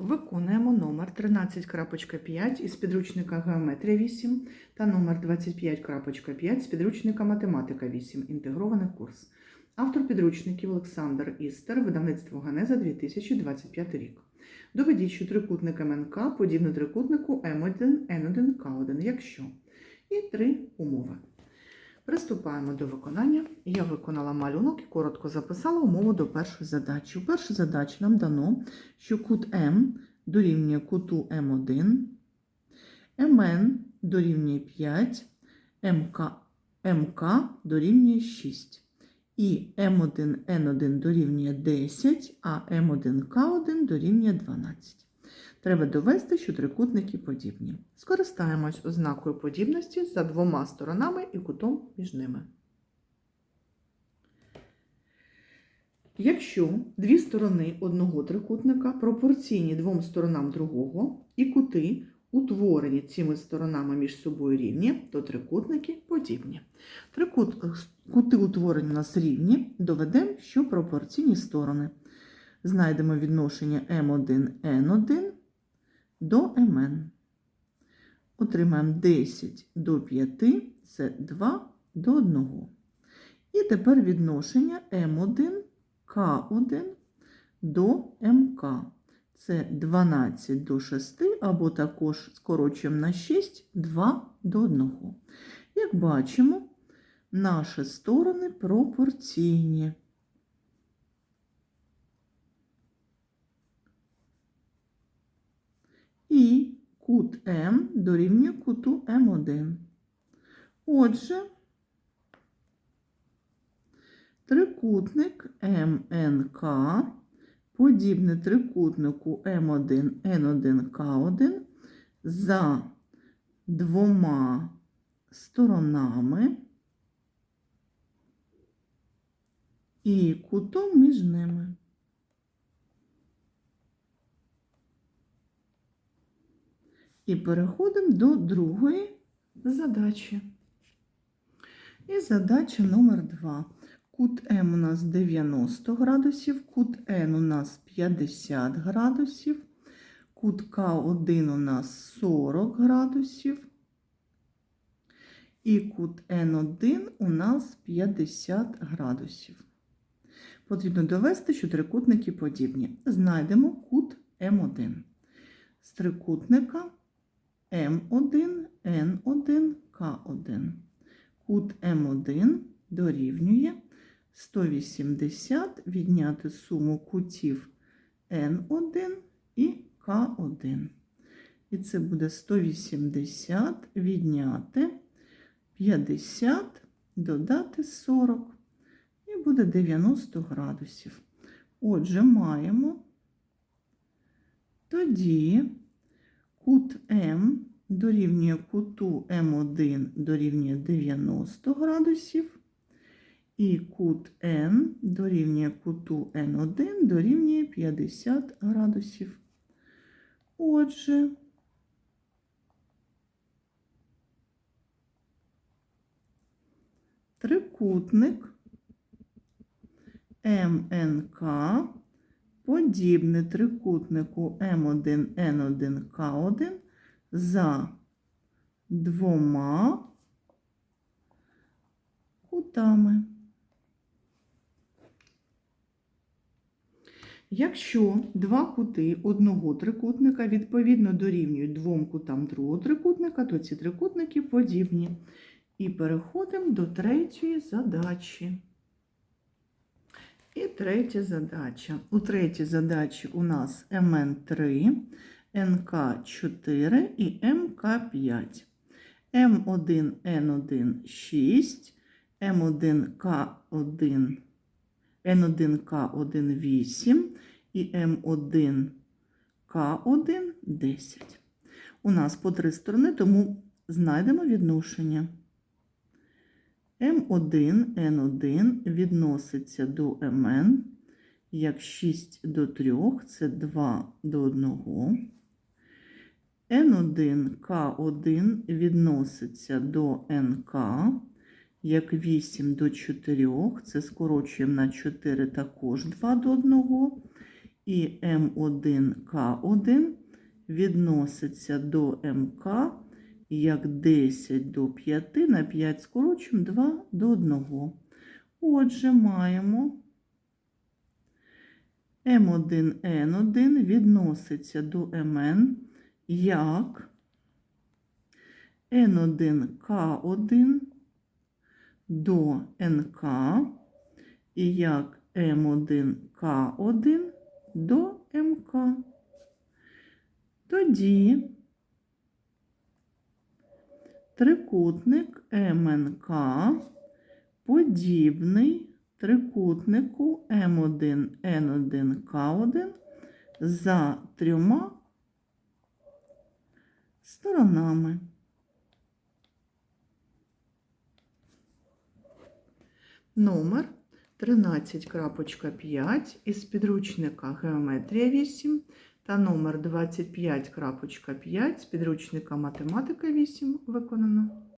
Виконуємо номер 13.5 із підручника Геометрія 8 та номер 25.5 з підручника Математика 8. Інтегрований курс. Автор підручників Олександр Істер, видавництво Ганеза 2025 рік. Доведіть, що трикутник МНК подібний трикутнику М1, Н1, К1, якщо. І три умови. Приступаємо до виконання. Я виконала малюнок і коротко записала умову до першої задачі. У першій задачі нам дано, що кут М дорівнює куту М1, МН дорівнює 5, МК, МК дорівнює 6. І М1, Н1 дорівнює 10, а М1, К1 дорівнює 12. Треба довести, що трикутники подібні. Скористаємось ознакою подібності за двома сторонами і кутом між ними. Якщо дві сторони одного трикутника пропорційні двом сторонам другого і кути, утворені цими сторонами між собою рівні, то трикутники подібні. Трикут, кути утворені у нас рівні, доведемо, що пропорційні сторони. Знайдемо відношення М1Н1 до МН. Отримаємо 10 до 5, це 2 до 1. І тепер відношення М1 К1 до МК. Це 12 до 6, або також скорочуємо на 6, 2 до 1. Як бачимо, наші сторони пропорційні. І кут М дорівнює куту М1. Отже, трикутник МНК подібний трикутнику М1, Н1, К1 за двома сторонами і кутом між ними. І переходимо до другої задачі. І задача номер 2. Кут М у нас 90 градусів, кут Н у нас 50 градусів, кут К1 у нас 40 градусів. І кут Н1 у нас 50 градусів. Потрібно довести, що трикутники подібні. Знайдемо кут М1. З трикутника М1, Н1, К1. Кут М1 дорівнює 180 відняти суму кутів Н1 і К1. І це буде 180 відняти 50, додати 40. І буде 90 градусів. Отже, маємо тоді кут М дорівнює куту М1 дорівнює 90 градусів, і кут N дорівнює куту N1 дорівнює 50 градусів. Отже, трикутник МНК подібний трикутнику М1, Н1, К1 за двома кутами. Якщо два кути одного трикутника відповідно дорівнюють двом кутам другого трикутника, то ці трикутники подібні. І переходимо до третьої задачі. І третя задача. У третій задачі у нас МН3, НК4 і МК5. М1, Н1 6, М1К1, Н1К1 8 і М1К1 10. У нас по три сторони, тому знайдемо відношення. М1, Н1 відноситься до МН, як 6 до 3, це 2 до 1. Н1, К1 відноситься до НК, як 8 до 4, це скорочуємо на 4 також 2 до 1. і М1К1 відноситься до МК як 10 до 5 на 5 скорочуємо 2 до 1. Отже, маємо М1Н1 відноситься до МН як Н1К1 до НК і як М1К1 до МК. Тоді трикутник МНК подібний трикутнику М1Н1К1 за трьома сторонами. Номер 13.5 із підручника Геометрія 8 та номер 25.5 з підручника Математика 8 виконано.